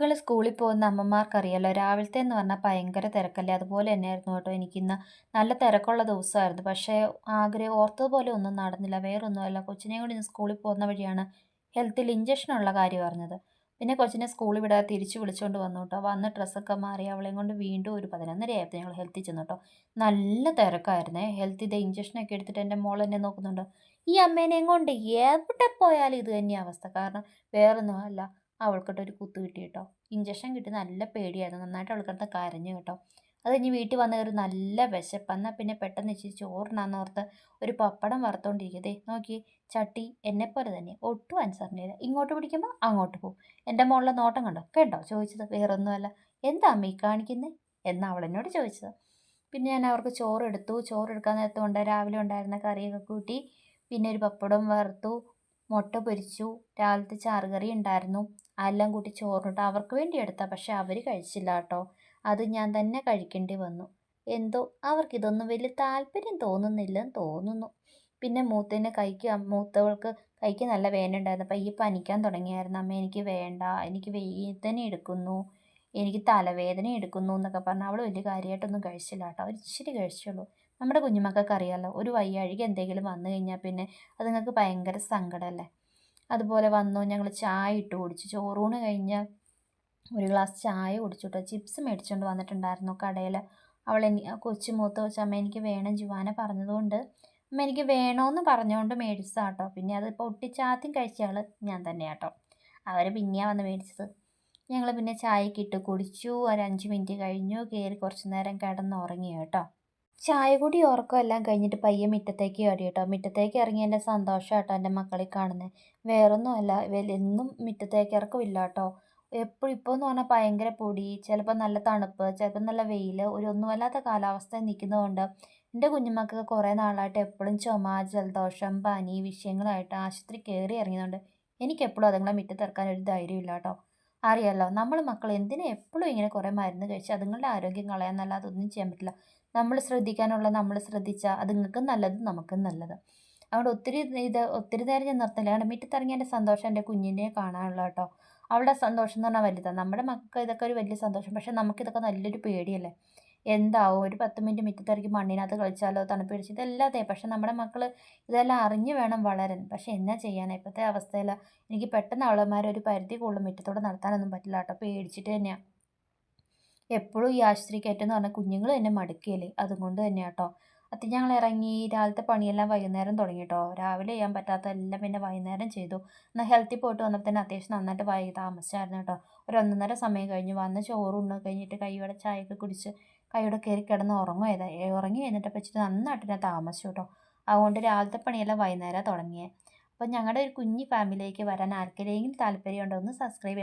മക്കൾ സ്കൂളിൽ പോകുന്ന അമ്മമാർക്കറിയാലോ രാവിലത്തെ എന്ന് പറഞ്ഞാൽ ഭയങ്കര തിരക്കല്ലേ? അതുപോലെ തന്നെയായിരുന്നു കേട്ടോ എനിക്കിന്ന്. നല്ല തിരക്കുള്ള ദിവസമായിരുന്നു. പക്ഷേ ആഗ്രഹം ഓർത്തതുപോലെ ഒന്നും നടന്നില്ല. വേറൊന്നുമല്ല. കൊച്ചിനെ കൂടി സ്കൂളിൽ പോകുന്ന വഴിയാണ് ഹെൽത്തിൽ ഇഞ്ചക്ഷനുള്ള കാര്യം അറിഞ്ഞത്. പിന്നെ കൊച്ചിനെ സ്കൂളിൽ വിടാതെ തിരിച്ച് വിളിച്ചുകൊണ്ട് വന്നു കേട്ടോ. വന്ന് ഡ്രസ്സൊക്കെ മാറി അവളെയും കൊണ്ട് വീണ്ടും ഒരു പതിനൊന്നര ആയപ്പോൾ ഞങ്ങൾ ഹെൽത്തിൽ ചെന്നു കേട്ടോ. നല്ല തിരക്കായിരുന്നേ. ഹെൽത്ത് ഇത് ഇഞ്ചക്ഷനൊക്കെ എടുത്തിട്ട് എന്റെ മോൾ എന്നെ നോക്കുന്നുണ്ട്. ഈ അമ്മേനെയും കൊണ്ട് എവിടെ പോയാലും ഇത് തന്നെയാണ് അവസ്ഥ. കാരണം വേറൊന്നും അല്ല. അവൾക്കിട്ടൊരു കുത്ത് കിട്ടി കേട്ടോ. ഇഞ്ചക്ഷൻ കിട്ടി നല്ല പേടിയായിരുന്നു. നന്നായിട്ട് അവൾക്കടുത്ത് കരഞ്ഞു കേട്ടോ. അത് കഴിഞ്ഞ് വീട്ടിൽ വന്ന ഒരു നല്ല വിശപ്പ്. എന്നാൽ പിന്നെ പെട്ടെന്ന് ഇച്ചിരി ചോറിനാന്ന് ഓർത്ത് ഒരു പപ്പടം വറുത്തോണ്ടിരിക്കതേ നോക്കി ചട്ടി എന്നെപ്പോലെ തന്നെ. ഒട്ടും അനുസരണയില്ല ഇങ്ങോട്ട് പിടിക്കുമ്പോൾ അങ്ങോട്ട് പോകും എന്റെ മോളിലെ നോട്ടം കണ്ടോ? കേട്ടോ ചോദിച്ചത്. വേറൊന്നുമല്ല. എന്താ അമ്മ കാണിക്കുന്നത് എന്നാ അവൾ എന്നോട് ചോദിച്ചത്. പിന്നെ ഞാൻ അവർക്ക് ചോറ് എടുത്തു ചോറ് എടുക്കാൻ നേരത്ത് കൊണ്ട് രാവിലെ ഉണ്ടായിരുന്ന കറിയൊക്കെ കൂട്ടി പിന്നെ ഒരു പപ്പടം വറുത്തു മുട്ട പൊരിച്ചു രാവിലത്തെ ചാറുകറി ഉണ്ടായിരുന്നു. എല്ലാം കൂട്ടി ചോറിട്ട് അവർക്ക് വേണ്ടി എടുത്താൽ പക്ഷെ അവർ കഴിച്ചില്ല കേട്ടോ. അത് ഞാൻ തന്നെ കഴിക്കേണ്ടി വന്നു. എന്തോ അവർക്കിതൊന്നും വലിയ താല്പര്യം തോന്നുന്നില്ലെന്ന് തോന്നുന്നു. പിന്നെ മൂത്തതിന് കൈക്ക് മൂത്തവൾക്ക് കൈക്ക് നല്ല വേദന ഉണ്ടായിരുന്നു. അപ്പം ഈ പനിക്കാൻ തുടങ്ങിയായിരുന്നു. അമ്മ എനിക്ക് വേണ്ട. എനിക്ക് വേദന എടുക്കുന്നു. എനിക്ക് തലവേദന എടുക്കുന്നു എന്നൊക്കെ പറഞ്ഞ് അവൾ വലിയ കാര്യമായിട്ടൊന്നും കഴിച്ചില്ല കേട്ടോ. അവർ ഇച്ചിരി കഴിച്ചുള്ളൂ. നമ്മുടെ കുഞ്ഞുമക്കൾക്ക് അറിയാമല്ലോ ഒരു വയ്യാഴിക എന്തെങ്കിലും വന്നു കഴിഞ്ഞാൽ പിന്നെ അത് നിങ്ങൾക്ക് ഭയങ്കര സങ്കടമല്ലേ? അതുപോലെ വന്നു ഞങ്ങൾ ചായ ഇട്ട് കുടിച്ചു. ചോറൂണ് കഴിഞ്ഞ് ഒരു ഗ്ലാസ് ചായ കുടിച്ചിട്ട് ചിപ്സ് മേടിച്ചുകൊണ്ട് വന്നിട്ടുണ്ടായിരുന്നു കടയിൽ അവൾ എനി കൊച്ചു മൂത്ത വെച്ച് അമ്മ എനിക്ക് വേണം ജുവാന പറഞ്ഞതുകൊണ്ട് അമ്മ എനിക്ക് വേണമെന്ന് പറഞ്ഞുകൊണ്ട് മേടിച്ചതാട്ടോ പിന്നെ അത് പൊട്ടിച്ചാദ്യം കഴിച്ചയാൾ ഞാൻ തന്നെ കേട്ടോ അവർ പിന്നെയാണ് വന്ന് മേടിച്ചത്. ഞങ്ങൾ പിന്നെ ചായക്കിട്ട് കുടിച്ചു. ഒരു അഞ്ച് മിനിറ്റ് കഴിഞ്ഞു. കയറി കുറച്ച് നേരം കിടന്നുറങ്ങി കേട്ടോ ചായ കൂടി ഉറക്കം എല്ലാം കഴിഞ്ഞിട്ട് പയ്യെ മുറ്റത്തേക്ക് ഓടി കേട്ടോ മുറ്റത്തേക്ക് ഇറങ്ങി എന്റെ സന്തോഷം കേട്ടോ എന്റെ മക്കളെ കാണുന്നത് വേറൊന്നുമല്ല എന്നും മുറ്റത്തേക്ക് ഇറക്കമില്ല കേട്ടോ എപ്പോഴും ഇപ്പോൾ എന്ന് പറഞ്ഞാൽ ഭയങ്കര പൊടി ചിലപ്പോൾ നല്ല തണുപ്പ് ചിലപ്പോൾ നല്ല വെയിൽ ഒരു ഒന്നുമല്ലാത്ത കാലാവസ്ഥ നിൽക്കുന്നതുകൊണ്ട് എന്റെ കുഞ്ഞുമക്കൾക്ക് കുറേ നാളായിട്ട് എപ്പോഴും ചുമ ജലദോഷം പനി വിഷയങ്ങളായിട്ട് ആശുപത്രി കയറി ഇറങ്ങിയതുകൊണ്ട് എനിക്കെപ്പോഴും അതുങ്ങളെ മുറ്റത്തിറക്കാൻ ഒരു ധൈര്യമില്ല കേട്ടോ അറിയാലോ നമ്മൾ മക്കൾ എന്തിനാ എപ്പോഴും ഇങ്ങനെ കുറേ മരുന്ന് കഴിച്ച് അതുങ്ങളുടെ ആരോഗ്യം കളയാന്നല്ലാതെ ഒന്നും ചെയ്യാൻ പറ്റില്ല. നമ്മൾ ശ്രദ്ധിക്കാനുള്ള നമ്മൾ ശ്രദ്ധിച്ചാൽ അത് നിങ്ങൾക്കും നല്ലത് നമുക്കും നല്ലത്. അതുകൊണ്ട് ഒത്തിരി ഇത് ഒത്തിരി നേരം ഞാൻ നിർത്തില്ല. കാരണം മുറ്റത്തിറങ്ങിയ എന്റെ സന്തോഷം എന്റെ കുഞ്ഞിനെ കാണാനുള്ള കേട്ടോ. അവളുടെ സന്തോഷം എന്ന് പറഞ്ഞാൽ വലുതാണ് നമ്മുടെ മക്കൾക്ക് ഇതൊക്കെ ഒരു വലിയ സന്തോഷം. പക്ഷേ നമുക്കിതൊക്കെ നല്ലൊരു പേടിയല്ലേ? എന്താവും? ഒരു പത്ത് മിനിറ്റ് മുറ്റത്തിറങ്ങി മണ്ണിനകത്ത് കളിച്ചാലോ തണുപ്പ് പിടിച്ച് ഇതെല്ലാതെ പക്ഷെ നമ്മുടെ മക്കൾ ഇതെല്ലാം അറിഞ്ഞു വേണം വളരാൻ. പക്ഷേ എന്നാ ചെയ്യാനാണ് ഇപ്പോഴത്തെ അവസ്ഥയിൽ എനിക്ക് പെട്ടെന്ന് അവളന്മാരെ ഒരു പരിധി കൂടുതൽ മുറ്റത്തോടെ നടത്താനൊന്നും പറ്റില്ല കേട്ടോ. പേടിച്ചിട്ട് തന്നെയാണ് എപ്പോഴും ഈ ആശുപത്രി കയറ്റെന്ന് പറഞ്ഞാൽ കുഞ്ഞുങ്ങൾ തന്നെ മടുക്കുകയല്ലേ അതുകൊണ്ട് തന്നെ കേട്ടോ അത് ഞങ്ങൾ ഇറങ്ങി രാവിലത്തെ പണിയെല്ലാം വൈകുന്നേരം തുടങ്ങി കേട്ടോ രാവിലെ ചെയ്യാൻ പറ്റാത്ത എല്ലാം പിന്നെ വൈകുന്നേരം ചെയ്തു. എന്നാൽ ഹെൽത്തിൽ പോയിട്ട് വന്നപ്പോൾ തന്നെ അത്യാവശ്യം നന്നായിട്ട് വൈകി താമസിച്ചായിരുന്നു കേട്ടോ ഒരു ഒന്നര സമയം കഴിഞ്ഞ്. വന്ന് ചോറുണ്ണ കഴിഞ്ഞിട്ട് കൈയോടെ ചായയൊക്കെ കുടിച്ച് കൈയോടെ കയറി കിടന്ന് ഉറങ്ങുമായത് ഉറങ്ങി കഴിഞ്ഞിട്ട് വെച്ചിട്ട് നന്നായിട്ട് ഞാൻ താമസിച്ചു കേട്ടോ അതുകൊണ്ട് രാവിലത്തെ പണിയെല്ലാം വൈകുന്നേരം തുടങ്ങിയേ. അപ്പോൾ ഞങ്ങളുടെ ഒരു കുഞ്ഞി ഫാമിലിയിലേക്ക് വരാൻ ആർക്കെങ്കിലും താല്പര്യമുണ്ടോ? ഒന്ന് സബ്സ്ക്രൈബ്